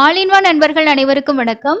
ஆலின்வா நண்பர்கள் அனைவருக்கும் வணக்கம்.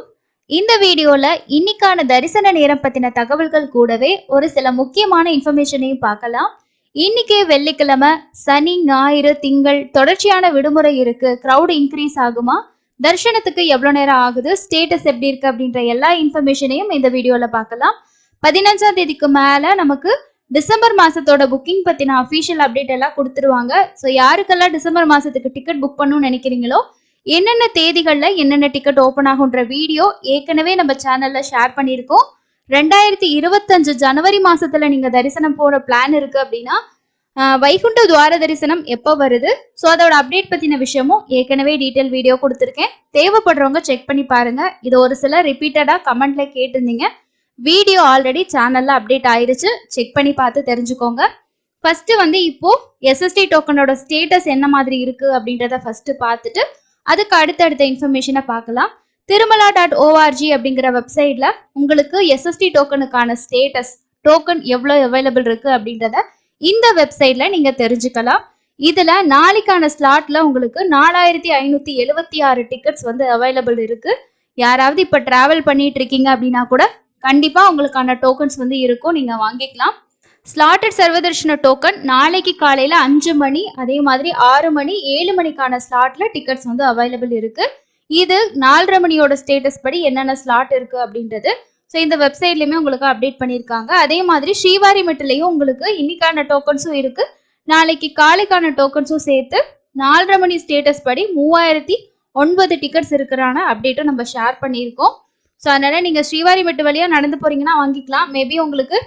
இந்த வீடியோல இன்னைக்கான தரிசன நேரம் பத்தின தகவல்கள் கூடவே ஒரு சில முக்கியமான இன்ஃபர்மேஷனையும் பார்க்கலாம். இன்னைக்கே வெள்ளிக்கிழமை சனி ஞாயிறு திங்கள் தொடர்ச்சியான விடுமுறை இருக்கு. கிரவுட் இன்க்ரீஸ் ஆகுமா? தரிசனத்துக்கு எவ்வளோ நேரம் ஆகுது? ஸ்டேட்டஸ் எப்படி இருக்கு? அப்படின்ற எல்லா இன்ஃபர்மேஷனையும் இந்த வீடியோல பார்க்கலாம். பதினஞ்சாம் தேதிக்கு மேல நமக்கு டிசம்பர் மாசத்தோட புக்கிங் பத்தின அஃபீஷியல் அப்டேட் எல்லாம் கொடுத்துருவாங்க. ஸோ யாருக்கெல்லாம் டிசம்பர் மாசத்துக்கு டிக்கெட் புக் பண்ணணும்னு நினைக்கிறீங்களோ என்னென்ன தேதிகள்ல என்னென்ன டிக்கெட் ஓப்பன் ஆகுன்ற வீடியோ ஏற்கனவே நம்ம சேனல்ல ஷேர் பண்ணியிருக்கோம். ரெண்டாயிரத்தி இருபத்தஞ்சு ஜனவரி மாசத்துல நீங்க தரிசனம் போற பிளான் இருக்கு அப்படின்னா வைகுண்ட துவார தரிசனம் எப்போ வருது? ஸோ அதோட அப்டேட் பத்தின விஷயமும் ஏற்கனவே டீட்டெயில் வீடியோ கொடுத்துருக்கேன். தேவைப்படுறவங்க செக் பண்ணி பாருங்க. இது ஒரு சில ரிப்பீட்டடா கமெண்ட்ல கேட்டிருந்தீங்க. வீடியோ ஆல்ரெடி சேனல்ல அப்டேட் ஆயிருச்சு. செக் பண்ணி பார்த்து தெரிஞ்சுக்கோங்க. ஃபர்ஸ்ட் வந்து இப்போ எஸ்எஸ்டி டோக்கனோட ஸ்டேட்டஸ் என்ன மாதிரி இருக்கு அப்படின்றத ஃபர்ஸ்ட் பார்த்துட்டு அதுக்கு அடுத்தடுத்த இன்ஃபர்மேஷனை பார்க்கலாம். திருமலா டாட் ஓஆர்ஜி அப்படிங்கிற வெப்சைட்ல உங்களுக்கு எஸ்எஸ்டி டோக்கனுக்கான ஸ்டேட்டஸ் டோக்கன் எவ்வளோ அவைலபிள் இருக்கு அப்படின்றத இந்த வெப்சைட்ல நீங்க தெரிஞ்சுக்கலாம். இதுல நாளைக்கான ஸ்லாட்ல உங்களுக்கு நாலாயிரத்தி ஐநூத்தி எழுவத்தி ஆறு டிக்கெட்ஸ் வந்து அவைலபிள் இருக்கு. யாராவது இப்ப டிராவல் பண்ணிட்டு இருக்கீங்க அப்படின்னா கூட கண்டிப்பா உங்களுக்கான டோக்கன்ஸ் வந்து இருக்கும். நீங்க வாங்கிக்கலாம். ஸ்லாட்டட் சர்வதர்ஷன டோக்கன் நாளைக்கு காலையில் அஞ்சு மணி அதே மாதிரி ஆறு மணி ஏழு மணிக்கான ஸ்லாட்ல டிக்கெட்ஸ் வந்து அவைலபிள் இருக்கு. இது நாலரை மணியோட ஸ்டேட்டஸ் படி என்னென்ன ஸ்லாட் இருக்கு அப்படின்றது. ஸோ இந்த வெப்சைட்லையுமே உங்களுக்கு அப்டேட் பண்ணியிருக்காங்க. அதே மாதிரி ஸ்ரீவாரி மெட்டிலையும் உங்களுக்கு இன்னைக்கான டோக்கன்ஸும் இருக்கு. நாளைக்கு காலைக்கான டோக்கன்ஸும் சேர்த்து நாலரை மணி ஸ்டேட்டஸ் படி மூவாயிரத்தி ஒன்பது டிக்கெட்ஸ் இருக்கிறான அப்டேட்டும் நம்ம ஷேர் பண்ணியிருக்கோம். ஸோ அதனால நீங்கள் ஸ்ரீவாரி மெட்டு வழியாக நடந்து போறீங்கன்னா வாங்கிக்கலாம். மேபி உங்களுக்கு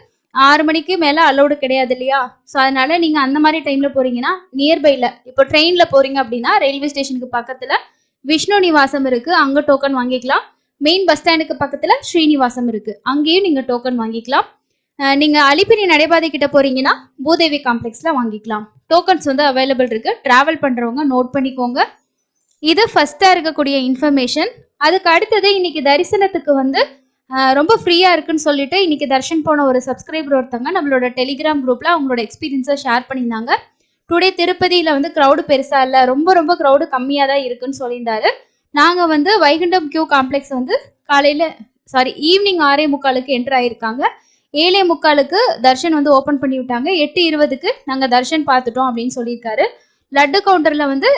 ஆறு மணிக்கு மேலே அலௌடு கிடையாது இல்லையா? ஸோ அதனால நீங்கள் அந்த மாதிரி டைமில் போறீங்கன்னா நியர்பையில் இப்போ ட்ரெயினில் போறீங்க அப்படின்னா ரயில்வே ஸ்டேஷனுக்கு பக்கத்தில் விஷ்ணு நிவாசம் இருக்கு. அங்கே டோக்கன் வாங்கிக்கலாம். மெயின் பஸ் ஸ்டாண்டுக்கு பக்கத்தில் ஸ்ரீனிவாசம் இருக்கு. அங்கேயும் நீங்கள் டோக்கன் வாங்கிக்கலாம். நீங்கள் நீங்க அலிப்பிரி நடைபாதை கிட்ட போறீங்கன்னா பூதேவி காம்ப்ளெக்ஸ்ல வாங்கிக்கலாம். டோக்கன்ஸ் வந்து அவைலபிள் இருக்கு. டிராவல் பண்றவங்க நோட் பண்ணிக்கோங்க. இது ஃபர்ஸ்டா இருக்கக்கூடிய இன்ஃபர்மேஷன் அதுக்கு அடுத்தது இன்னைக்கு தரிசனத்துக்கு வந்து ரொம்ப ஃப்ரீயா இருக்குன்னு சொல்லிட்டு இன்னைக்கு தர்ஷன் போன ஒரு சப்ஸ்கிரைபர் ஒருத்தவங்க நம்மளோட டெலிகிராம் குரூப்ல அவங்களோட எக்ஸ்பீரியன்ஸை ஷேர் பண்ணியிருந்தாங்க. டுடே திருப்பதியில வந்து க்ரௌடு பெருசா இல்ல ரொம்ப ரொம்ப க்ரௌடு கம்மியா தான் இருக்குன்னு சொல்லியிருந்தாரு. நாங்க வந்து வைகுண்டம் கியூ காம்ப்ளெக்ஸ் வந்து காலையில சாரி ஈவினிங் ஆறே முக்காலுக்கு என்டர் ஆயிருக்காங்க. ஏழே முக்காலுக்கு தர்ஷன் வந்து ஓபன் பண்ணி விட்டாங்க. எட்டு இருபதுக்கு நாங்க தர்ஷன் பார்த்துட்டோம் அப்படின்னு சொல்லியிருக்காரு. லட்டு கவுண்டர்ல வந்து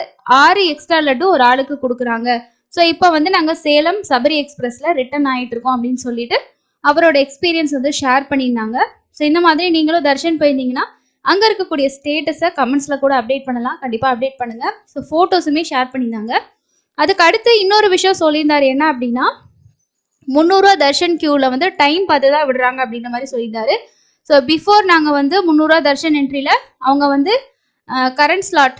ஆறு எக்ஸ்ட்ரா லட்டு ஒரு ஆளுக்கு கொடுக்குறாங்க. ஸோ இப்போ வந்து நாங்கள் சேலம் சபரி எக்ஸ்பிரஸில் ரிட்டர்ன் ஆகிட்டு இருக்கோம் அப்படின்னு சொல்லிட்டு அவரோட எக்ஸ்பீரியன்ஸ் வந்து ஷேர் பண்ணியிருந்தாங்க. ஸோ இந்த மாதிரி நீங்களும் தர்ஷன் போயிருந்தீங்கன்னா அங்கே இருக்கக்கூடிய ஸ்டேட்டஸை கமெண்ட்ஸில் கூட அப்டேட் பண்ணலாம். கண்டிப்பாக அப்டேட் பண்ணுங்கள் ஸோ ஃபோட்டோஸுமே ஷேர் பண்ணியிருந்தாங்க. அதுக்கு அடுத்து இன்னொரு விஷயம் சொல்லியிருந்தார் என்ன அப்படின்னா முந்நூறுரூவா தர்ஷன் க்யூவில் வந்து டைம் பார்த்து தான் விடுறாங்க அப்படின்ற மாதிரி சொல்லியிருந்தாரு. ஸோ பிஃபோர் நாங்கள் வந்து முந்நூறுரூவா தர்ஷன் என்ட்ரியில் அவங்க வந்து கரண்ட் ஸ்லாட்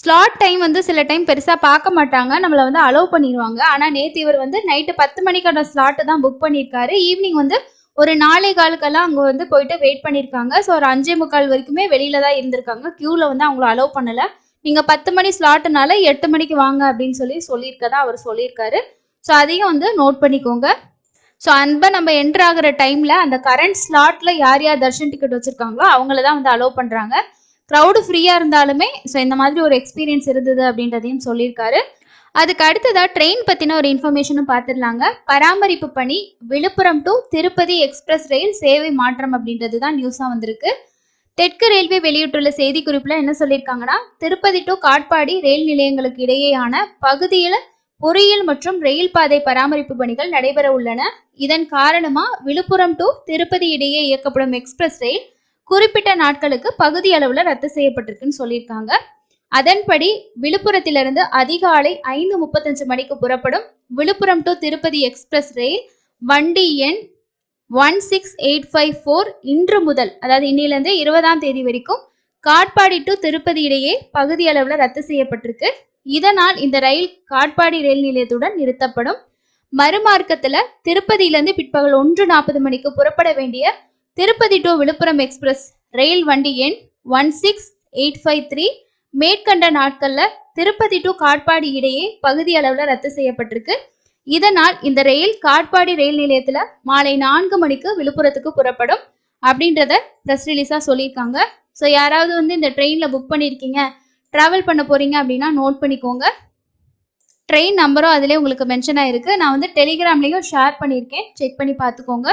ஸ்லாட் டைம் வந்து சில டைம் பெருசாக பார்க்க மாட்டாங்க. நம்மளை வந்து அலோவ் பண்ணிடுவாங்க ஆனால் நேற்று இவர் வந்து நைட்டு பத்து மணிக்கான ஸ்லாட்டு தான் புக் பண்ணியிருக்காரு ஈவினிங் வந்து ஒரு நாளை காலுக்கெல்லாம் அங்கே வந்து போயிட்டு வெயிட் பண்ணியிருக்காங்க ஸோ ஒரு அஞ்சே முக்கால் வரைக்குமே வெளியில தான் இருந்திருக்காங்க. க்யூவில் வந்து அவங்கள அலோவ் பண்ணலை. நீங்கள் பத்து மணி ஸ்லாட்டுனால எட்டு மணிக்கு வாங்க அப்படின்னு சொல்லி சொல்லியிருக்கதா அவர் சொல்லியிருக்காரு. ஸோ அதையும் வந்து நோட் பண்ணிக்கோங்க. ஸோ அன்பை நம்ம என்ட்ரு ஆகிற டைமில் அந்த கரண்ட் ஸ்லாட்டில் யார் யார் தர்ஷன் டிக்கெட் வச்சுருக்காங்களோ அவங்கள தான் வந்து அலோவ் பண்ணுறாங்க க்ரௌடு ஃப்ரீயாக இருந்தாலுமே ஸோ இந்த மாதிரி ஒரு எக்ஸ்பீரியன்ஸ் இருந்தது அப்படின்றதையும் சொல்லியிருக்காரு. அதுக்கு அடுத்ததா ட்ரெயின் பற்றின ஒரு இன்ஃபர்மேஷனும் பார்த்துடலாங்க பராமரிப்பு பணி விழுப்புரம் டு திருப்பதி எக்ஸ்பிரஸ் ரயில் சேவை மாற்றம் அப்படின்றது தான் நியூஸாக வந்திருக்கு. தெற்கு ரயில்வே வெளியிட்டுள்ள செய்திக்குறிப்பில் என்ன சொல்லியிருக்காங்கன்னா திருப்பதி டு காட்பாடி ரயில் நிலையங்களுக்கு இடையேயான பகுதியில் பொறியியல் மற்றும் ரயில் பாதை பராமரிப்பு பணிகள் நடைபெற உள்ளன. இதன் காரணமா விழுப்புரம் டு திருப்பதி இடையே இயக்கப்படும் எக்ஸ்பிரஸ் ரயில் குறிப்பிட்ட நாட்களுக்கு பகுதி அளவுல ரத்து செய்யப்பட்டிருக்குன்னு சொல்லியிருக்காங்க. அதன்படி விழுப்புரத்திலிருந்து அதிகாலை ஐந்து முப்பத்தஞ்சு மணிக்கு புறப்படும் விழுப்புரம் டு திருப்பதி எக்ஸ்பிரஸ் ரயில் வண்டி எண் one six eight five four இன்று முதல் அதாவது இன்னிலிருந்து இருபதாம் தேதி வரைக்கும் காட்பாடி டு திருப்பதி இடையே பகுதி அளவில் ரத்து செய்யப்பட்டிருக்கு. இதனால் இந்த ரயில் காட்பாடி ரயில் நிலையத்துடன் நிறுத்தப்படும். மறுமார்க்கத்துல திருப்பதியிலிருந்து பிற்பகல் ஒன்று நாற்பது மணிக்கு புறப்பட வேண்டிய திருப்பதி டு விழுப்புரம் எக்ஸ்பிரஸ் ரயில் வண்டி எண் one six eight five three மேற்கண்ட நாட்களில் திருப்பதி டு காட்பாடி இடையே பகுதி அளவில் ரத்து செய்யப்பட்டிருக்கு. இதனால் இந்த ரயில் காட்பாடி ரயில் நிலையத்தில் மாலை நான்கு மணிக்கு விழுப்புரத்துக்கு புறப்படும் அப்படின்றத ப்ரெஸ் ரிலீஸாக சொல்லியிருக்காங்க. ஸோ யாராவது வந்து இந்த ட்ரெயினில் புக் பண்ணியிருக்கீங்க ட்ராவல் பண்ண போகிறீங்க அப்படின்னா நோட் பண்ணிக்கோங்க. ட்ரெயின் நம்பரும் அதிலே உங்களுக்கு மென்ஷன் ஆயிருக்கு நான் வந்து டெலிகிராம்லேயும் ஷேர் பண்ணியிருக்கேன். செக் பண்ணி பார்த்துக்கோங்க.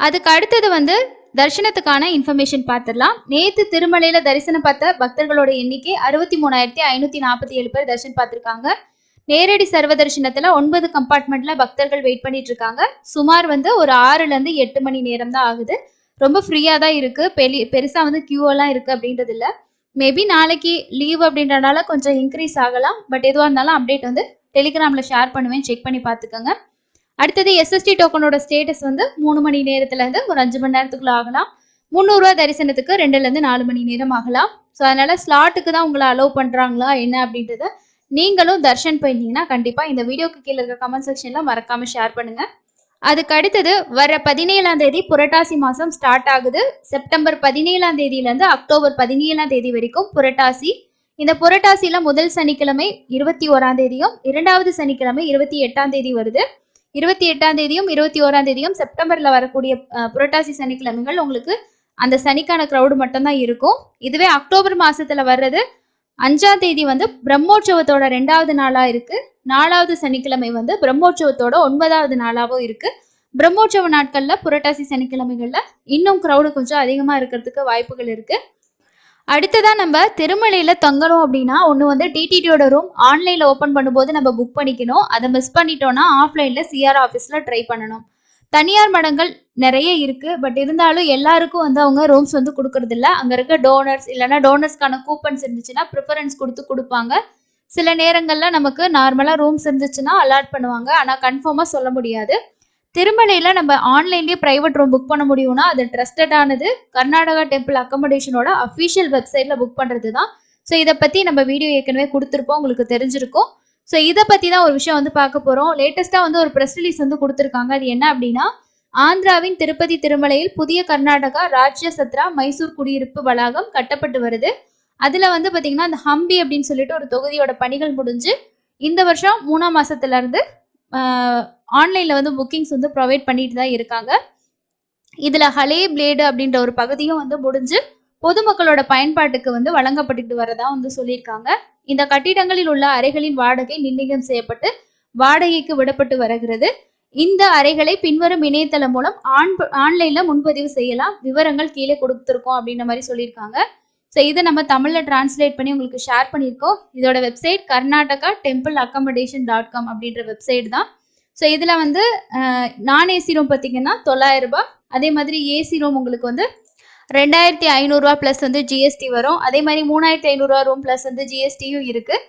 அதுக்கு அடுத்தது வந்து தரிசனத்துக்கான இன்ஃபர்மேஷன் பார்த்துடலாம். நேற்று திருமலையில தரிசனம் பார்த்த பக்தர்களோட எண்ணிக்கை அறுபத்தி மூணாயிரத்தி ஐநூற்றி நாற்பத்தி ஏழு பேர் தரிசனம் பார்த்துருக்காங்க. நேரடி சர்வ தரிசனத்துல ஒன்பது கம்பார்ட்மெண்ட்ல பக்தர்கள் வெயிட் பண்ணிட்டு இருக்காங்க சுமார் வந்து ஒரு ஆறுலேருந்து எட்டு மணி நேரம் தான் ஆகுது. ரொம்ப ஃப்ரீயாக தான் இருக்கு. பெரிய பெருசாக வந்து queue எல்லாம் இருக்கு அப்படின்றது இல்லை. மேபி நாளைக்கு லீவ் அப்படின்றனால கொஞ்சம் இன்க்ரீஸ் ஆகலாம். பட் எதுவாக இருந்தாலும் அப்டேட் வந்து டெலிகிராமில் ஷேர் பண்ணுவேன். செக் பண்ணி பார்த்துக்கோங்க. அடுத்தது எஸ்எஸ்டி டோக்கனோட ஸ்டேட்டஸ் வந்து மூணு மணி நேரத்துல இருந்து ஒரு அஞ்சு மணி நேரத்துக்குள்ள ஆகலாம். முந்நூறுரூவா தரிசனத்துக்கு ரெண்டுலேருந்து நாலு மணி நேரம் ஆகலாம். ஸோ அதனால ஸ்லாட்டுக்கு தான் உங்களை அலோவ் பண்றாங்களா என்ன அப்படின்றத நீங்களும் தர்ஷன் போயிருந்தீங்கன்னா கண்டிப்பாக இந்த வீடியோக்கு கீழே இருக்க கமெண்ட் செக்ஷனில் மறக்காம ஷேர் பண்ணுங்க. அதுக்கு அடுத்தது வர பதினேழாம் தேதி புரட்டாசி மாசம் ஸ்டார்ட் ஆகுது. செப்டம்பர் பதினேழாம் தேதியிலேருந்து அக்டோபர் பதினேழாம் தேதி வரைக்கும் புரட்டாசி. இந்த புரட்டாசியில முதல் சனிக்கிழமை இருபத்தி ஓராம் தேதியும் இரண்டாவது சனிக்கிழமை இருபத்தி எட்டாம் தேதி வருது. இருபத்தி எட்டாம் தேதியும் இருபத்தி ஓராம் தேதியும் செப்டம்பர்ல வரக்கூடிய புரட்டாசி சனிக்கிழமைகள் உங்களுக்கு அந்த சனிக்கான க்ரௌடு மட்டும்தான் இருக்கும். இதுவே அக்டோபர் மாசத்துல வர்றது அஞ்சாம் தேதி வந்து பிரம்மோற்சவத்தோட ரெண்டாவது நாளா இருக்கு. நாலாவது சனிக்கிழமை வந்து பிரம்மோற்சவத்தோட ஒன்பதாவது நாளாவும் இருக்கு. பிரம்மோற்சவ நாட்கள்ல புரட்டாசி சனிக்கிழமைகள்ல இன்னும் க்ரௌடு கொஞ்சம் அதிகமா இருக்கிறதுக்கு வாய்ப்புகள் இருக்கு. அடுத்ததாக நம்ம திருமலையில் தங்கணும் அப்படின்னா ஒன்று வந்து டிடிடியோட ரூம் ஆன்லைனில் ஓப்பன் பண்ணும்போது நம்ம புக் பண்ணிக்கணும். அதை மிஸ் பண்ணிட்டோம்னா ஆஃப்லைனில் சிஆர் ஆஃபீஸில் ட்ரை பண்ணணும். தனியார் மடங்கள் நிறைய இருக்குது பட் இருந்தாலும் எல்லாருக்கும் வந்து அவங்க ரூம்ஸ் வந்து கொடுக்கறதில்ல. அங்கே இருக்க டோனர்ஸ் இல்லைன்னா டோனர்ஸ்க்கான கூப்பன்ஸ் இருந்துச்சுன்னா ப்ரிஃபரன்ஸ் கொடுத்து கொடுப்பாங்க. சில நேரங்களில் நமக்கு நார்மலாக ரூம்ஸ் இருந்துச்சுன்னா அலாட் பண்ணுவாங்க. ஆனால் கன்ஃபார்மாக சொல்ல முடியாது. திருமலையில் நம்ம ஆன்லைன்லயே பிரைவேட் ரூம் புக் பண்ண முடியும்னா அது ட்ரஸ்டடானது கர்நாடகா டெம்பிள் அக்கமடேஷனோட அஃபிஷியல் வெப்சைட்ல புக் பண்ணுறது தான் ஸோ இதை பற்றி நம்ம வீடியோ ஏற்கனவே கொடுத்துருப்போம் உங்களுக்கு தெரிஞ்சிருக்கும். ஸோ இதை பற்றி தான் ஒரு விஷயம் வந்து பார்க்க போகிறோம் லேட்டஸ்ட்டாக வந்து ஒரு ப்ரெஸ் ரிலீஸ் வந்து கொடுத்துருக்காங்க. அது என்ன அப்படின்னா ஆந்திராவின் திருப்பதி திருமலையில் புதிய கர்நாடகா ராஜ்ய சத்ரா மைசூர் குடியிருப்பு வளாகம் கட்டப்பட்டு வருது. அதில் வந்து பார்த்திங்கன்னா அந்த ஹம்பி அப்படின்னு சொல்லிட்டு ஒரு தொகுதியோட பணிகள் முடிஞ்சு இந்த வருஷம் மூணாம் மாசத்துலேருந்து ஆன்லைன்ல வந்து புக்கிங்ஸ் வந்து ப்ரொவைட் பண்ணிட்டு தான் இருக்காங்க. இதுல ஹலே பிளேடு அப்படின்ற ஒரு பகுதியும் வந்து முடிஞ்சு பொதுமக்களோட பயன்பாட்டுக்கு வந்து வழங்கப்பட்டுட்டு வரதா வந்து சொல்லியிருக்காங்க. இந்த கட்டிடங்களில் உள்ள அறைகளின் வாடகை நிர்ணயம் செய்யப்பட்டு வாடகைக்கு விடப்பட்டு வருகிறது. இந்த அறைகளை பின்வரும் இணையதளம் மூலம் ஆன் ஆன்லைன்ல முன்பதிவு செய்யலாம். விவரங்கள் கீழே கொடுத்துருக்கோம் அப்படின்ற மாதிரி சொல்லியிருக்காங்க. ஸோ இதை நம்ம தமிழில் டிரான்ஸ்லேட் பண்ணி உங்களுக்கு ஷேர் பண்ணியிருக்கோம். இதோட website Karnataka temple accommodation dot com அப்படின்ற வெப்சைட் தான். ஸோ இதில் வந்து நான் ஏசி ரூம் பார்த்தீங்கன்னா தொள்ளாயிரம் ரூபாய். அதே மாதிரி ஏசி ரூம் உங்களுக்கு வந்து ரெண்டாயிரத்தி ஐநூறுரூவா ப்ளஸ் வந்து ஜிஎஸ்டி வரும். அதே மாதிரி மூணாயிரத்தி ஐநூறுரூவா ரூம் ப்ளஸ் வந்து ஜிஎஸ்டியும் இருக்குது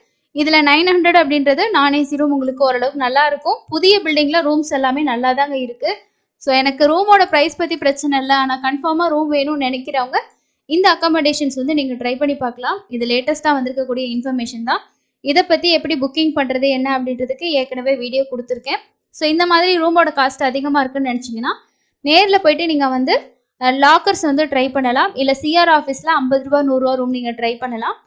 இதில் நைன் ஹண்ட்ரட் அப்படின்றது நான் ஏசி ரூம் உங்களுக்கு ஓரளவுக்கு நல்லா இருக்கும். புதிய பில்டிங்கில் ரூம்ஸ் எல்லாமே நல்லா தாங்க இருக்குது ஸோ எனக்கு ரூமோட ப்ரைஸ் பற்றி பிரச்சனை இல்லை. ஆனால் கன்ஃபார்மாக ரூம் வேணும்னு நினைக்கிறவங்க இந்த அக்கமடேஷன்ஸ் வந்து நீங்கள் ட்ரை பண்ணி பார்க்கலாம். இது லேட்டஸ்ட்டாக வந்திருக்கக்கூடிய இன்ஃபர்மேஷன் தான். இதை பற்றி எப்படி புக்கிங் பண்ணுறது என்ன அப்படின்றதுக்கு ஏற்கனவே வீடியோ கொடுத்துருக்கேன். ஸோ இந்த மாதிரி ரூமோட காஸ்ட் அதிகமாக இருக்குன்னு நினச்சிங்கன்னா நேரில் போயிட்டு நீங்கள் வந்து லாக்கர்ஸ் வந்து ட்ரை பண்ணலாம். இல்லை சிஆர் ஆஃபீஸில் ஐம்பது ரூபா நூறுரூவா ரூம் நீங்கள் ட்ரை பண்ணலாம்.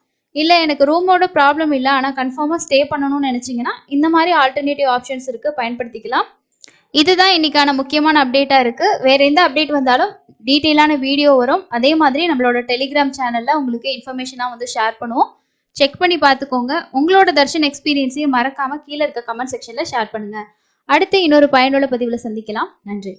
இல்லை எனக்கு ரூமோட ப்ராப்ளம் இல்லை ஆனால் கன்ஃபார்மாக ஸ்டே பண்ணணும்னு நினச்சிங்கன்னா இந்த மாதிரி ஆல்டர்னேட்டிவ் ஆப்ஷன்ஸ் இருக்குது பயன்படுத்திக்கலாம். இதுதான் இன்னைக்கான முக்கியமான அப்டேட்டாக இருக்குது வேற எந்த அப்டேட் வந்தாலும் டீட்டெயிலான வீடியோ வரும். அதே மாதிரி நம்மளோட டெலிகிராம் சேனலில் உங்களுக்கு இன்ஃபர்மேஷனாக வந்து ஷேர் பண்ணுவோம். செக் பண்ணி பார்த்துக்கோங்க. உங்களோட தர்ஷன் எக்ஸ்பீரியன்ஸையும் மறக்காமல் கீழே இருக்க கமெண்ட் செக்ஷனில் ஷேர் பண்ணுங்கள் அடுத்து இன்னொரு பயனுள்ள பதிவில் சந்திக்கலாம். நன்றி.